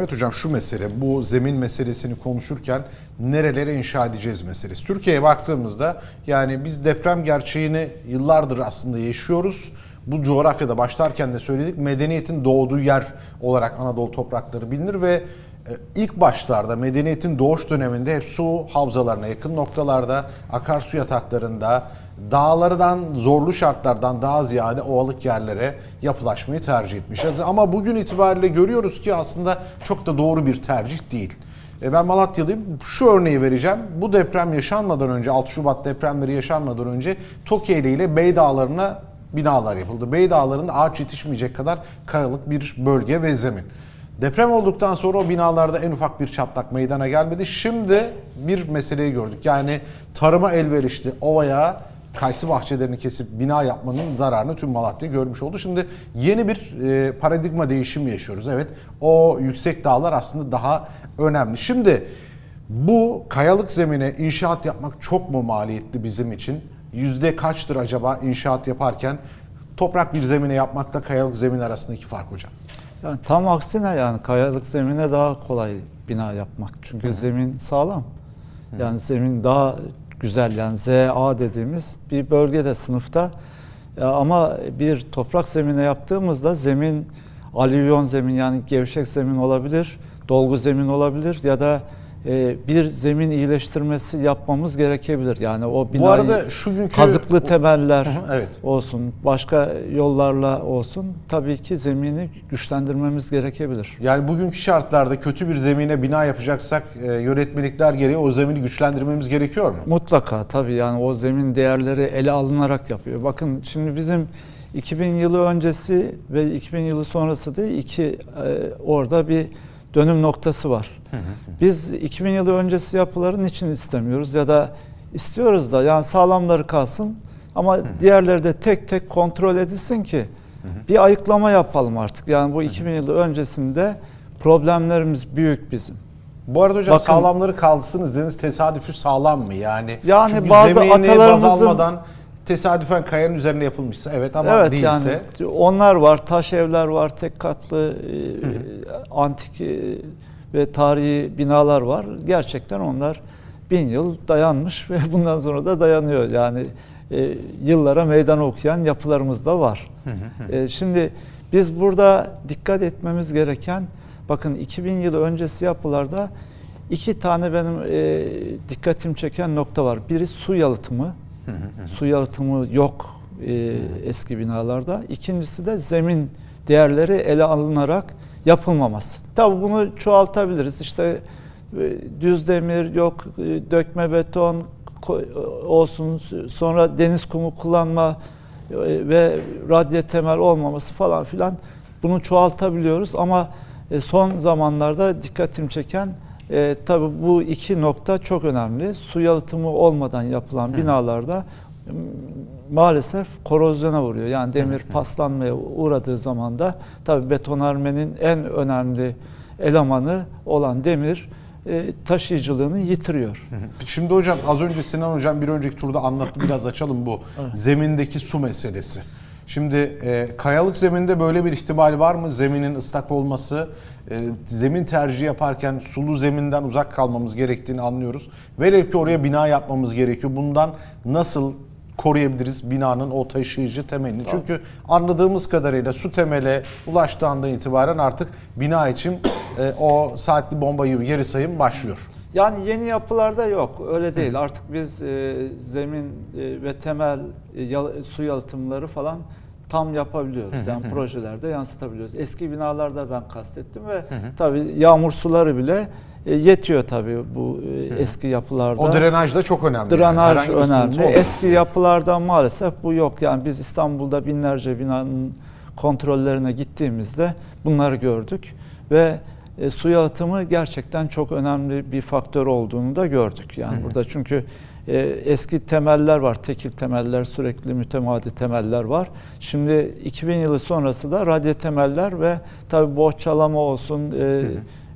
Evet hocam şu mesele bu zemin meselesini konuşurken nerelere inşa edeceğiz meselesi. Türkiye'ye baktığımızda yani biz deprem gerçeğini yıllardır aslında yaşıyoruz. Bu coğrafyada başlarken de söyledik medeniyetin doğduğu yer olarak Anadolu toprakları bilinir ve e, ilk başlarda medeniyetin doğuş döneminde hep su havzalarına yakın noktalarda, akarsu yataklarında, dağlardan, zorlu şartlardan daha ziyade ovalık yerlere yapılaşmayı tercih etmişiz. Ama bugün itibariyle görüyoruz ki aslında çok da doğru bir tercih değil. E, Ben Malatyalıyım. Şu örneği vereceğim. Bu deprem yaşanmadan önce, 6 Şubat depremleri yaşanmadan önce Tokyo'li ile Bey Dağları'na binalar yapıldı. Bey Dağları'nda ağaç yetişmeyecek kadar kayalık bir bölge ve zemin. Deprem olduktan sonra o binalarda en ufak bir çatlak meydana gelmedi. Şimdi bir meseleyi gördük. Yani tarıma elverişli ovaya kayısı bahçelerini kesip bina yapmanın zararını tüm Malatya görmüş oldu. Şimdi yeni bir e, paradigma değişimi yaşıyoruz. Evet o yüksek dağlar aslında daha önemli. Şimdi bu kayalık zemine inşaat yapmak çok mu maliyetli bizim için? Yüzde kaçtır acaba inşaat yaparken toprak bir zemine yapmakla kayalık zemin arasındaki fark hocam? Yani tam aksine yani kayalık zemine daha kolay bina yapmak. Çünkü zemin sağlam. Yani zemin daha güzel yani ZA dediğimiz bir bölgede sınıfta. Ya ama bir toprak zemine yaptığımızda zemin alüvyon zemin yani gevşek zemin olabilir, dolgu zemin olabilir ya da e, bir zemin iyileştirmesi yapmamız gerekebilir. Yani o binayı arada şu günkü- kazıklı temeller evet. olsun, başka yollarla olsun tabii ki zemini güçlendirmemiz gerekebilir. Yani bugünkü şartlarda kötü bir zemine bina yapacaksak e, yönetmelikler gereği o zemini güçlendirmemiz gerekiyor mu? Mutlaka tabii yani o zemin değerleri ele alınarak yapıyor. Bakın şimdi bizim 2000 yılı öncesi ve 2000 yılı sonrası diye iki e, orada bir dönüm noktası var. Biz 2000 yılı öncesi yapıların için istemiyoruz ya da istiyoruz da yani sağlamları kalsın ama diğerleri de tek tek kontrol edilsin ki bir ayıklama yapalım artık. Yani bu 2000 yılı öncesinde problemlerimiz büyük bizim. Bu arada hocam Bakın- sağlamları kalsınız dediniz tesadüfü sağlam mı? Yani, Yani çünkü bazı zemini baz atalarımızın- almadan tesadüfen kayanın üzerine yapılmışsa evet ama evet değilse yani onlar var, taş evler var, tek katlı e, antik e, ve tarihi binalar var. Gerçekten onlar bin yıl dayanmış ve bundan sonra da dayanıyor. Yani e, yıllara meydan okuyan yapılarımız da var. E, şimdi biz burada dikkat etmemiz gereken, bakın 2000 yıl öncesi yapılarda iki tane benim e, dikkatim çeken nokta var. Biri su yalıtımı. Su yalıtımı yok e, eski binalarda. İkincisi de zemin değerleri ele alınarak yapılmaması. Tabii bunu çoğaltabiliriz. İşte e, düz demir yok, e, dökme beton ko- olsun, sonra deniz kumu kullanma e, ve radye temel olmaması falan filan bunu çoğaltabiliyoruz ama e, son zamanlarda dikkatimi çeken e, tabii bu iki nokta çok önemli. Su yalıtımı olmadan yapılan binalarda maalesef korozyona vuruyor. Yani demir paslanmaya uğradığı zaman da tabii betonarmenin en önemli elemanı olan demir e, taşıyıcılığını yitiriyor. Şimdi hocam az önce Sinan hocam bir önceki turda anlattı biraz açalım bu zemindeki su meselesi. Şimdi e, kayalık zeminde böyle bir ihtimal var mı? Zeminin ıslak olması, e, zemin tercihi yaparken sulu zeminden uzak kalmamız gerektiğini anlıyoruz. Velev ki oraya bina yapmamız gerekiyor. Bundan nasıl koruyabiliriz binanın o taşıyıcı temelini? Çünkü anladığımız kadarıyla su temele ulaştığı andan itibaren artık bina için e, o saatli bomba gibi geri sayım başlıyor. Yani yeni yapılarda yok. Öyle değil. Artık biz e, zemin e, ve temel e, yal- su yalıtımları falan tam yapabiliyoruz. Yani projelerde yansıtabiliyoruz. Eski binalarda ben kastettim ve tabii yağmur suları bile e, yetiyor tabii bu e, eski yapılarda. O drenaj da çok önemli. yani. Drenaj sıkıntı önemli. Eski yapılarda maalesef bu yok. Yani biz İstanbul'da binlerce binanın kontrollerine gittiğimizde bunları gördük ve e, su yalıtımı gerçekten çok önemli bir faktör olduğunu da gördük. Yani burada çünkü e, eski temeller var, tekil temeller, sürekli mütemadi temeller var. Şimdi 2000 yılı sonrası da radye temeller ve tabii bohçalama olsun, e,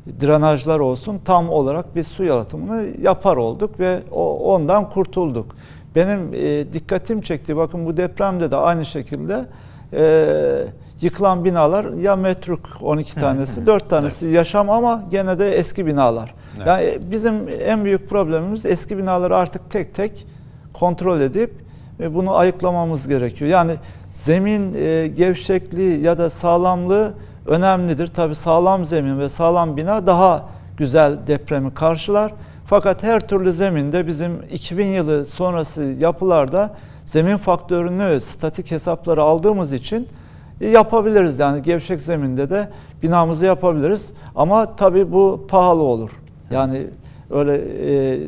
drenajlar olsun tam olarak biz su yalıtımını yapar olduk ve o, ondan kurtulduk. Benim e, dikkatim çekti bakın bu depremde de aynı şekilde e, yıkılan binalar ya metruk 12 tanesi, 4 tanesi yaşam ama gene de eski binalar. Evet. Yani bizim en büyük problemimiz eski binaları artık tek tek kontrol edip e, bunu ayıklamamız gerekiyor. Yani zemin e, gevşekliği ya da sağlamlığı önemlidir. Tabii sağlam zemin ve sağlam bina daha güzel depremi karşılar. Fakat her türlü zeminde bizim 2000 yılı sonrası yapılarda zemin faktörünü statik hesapları aldığımız için e, yapabiliriz. Yani gevşek zeminde de binamızı yapabiliriz. Ama tabii bu pahalı olur. Yani öyle e,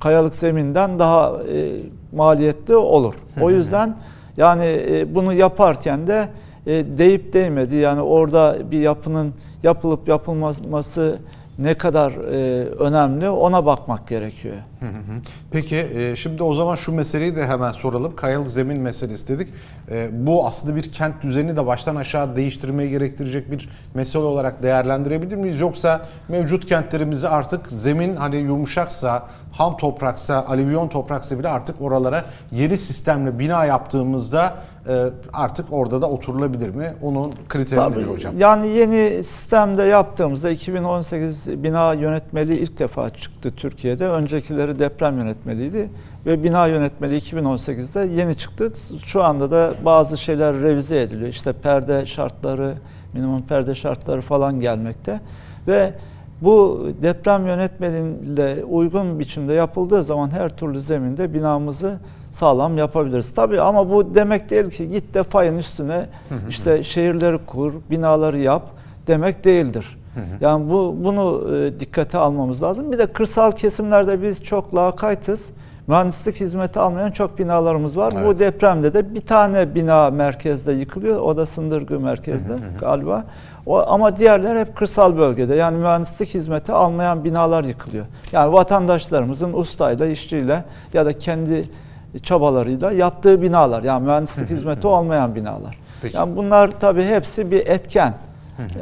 kayalık zeminden daha e, maliyetli olur. O yüzden yani e, bunu yaparken de e, değip değmedi. Yani orada bir yapının yapılıp yapılmaması ne kadar e, önemli ona bakmak gerekiyor. Peki e, şimdi o zaman şu meseleyi de hemen soralım. Kayalık zemin meselesi dedik. E, Bu aslında bir kent düzenini de baştan aşağı değiştirmeyi gerektirecek bir mesele olarak değerlendirebilir miyiz? Yoksa mevcut kentlerimizi artık zemin hani yumuşaksa, ham topraksa, alüvyon topraksa bile artık oralara yeri sistemle bina yaptığımızda e, artık orada da oturulabilir mi? Onun kriteri Tabii, nedir hocam? Yani yeni sistemde yaptığımızda 2018 bina yönetmeliği ilk defa çıktı Türkiye'de. Öncekileri deprem yönetmeliğiydi ve bina yönetmeliği 2018'de yeni çıktı. Şu anda da bazı şeyler revize ediliyor. İşte perde şartları, minimum perde şartları falan gelmekte ve bu deprem yönetmeliğiyle uygun biçimde yapıldığı zaman her türlü zeminde binamızı sağlam yapabiliriz. Tabii ama bu demek değil ki git de fayın üstüne işte şehirleri kur, binaları yap demek değildir. Yani bu bunu e, dikkate almamız lazım. Bir de kırsal kesimlerde biz çok lakaytız. Mühendislik hizmeti almayan çok binalarımız var. Bu Evet. depremde de bir tane bina merkezde yıkılıyor. O da Sındırgı merkezde galiba. O, ama diğerler hep kırsal bölgede. Yani mühendislik hizmeti almayan binalar yıkılıyor. Yani vatandaşlarımızın ustayla, işçiyle ya da kendi çabalarıyla yaptığı binalar. Yani mühendislik hizmeti olmayan binalar. Peki. Yani bunlar tabii hepsi bir etken.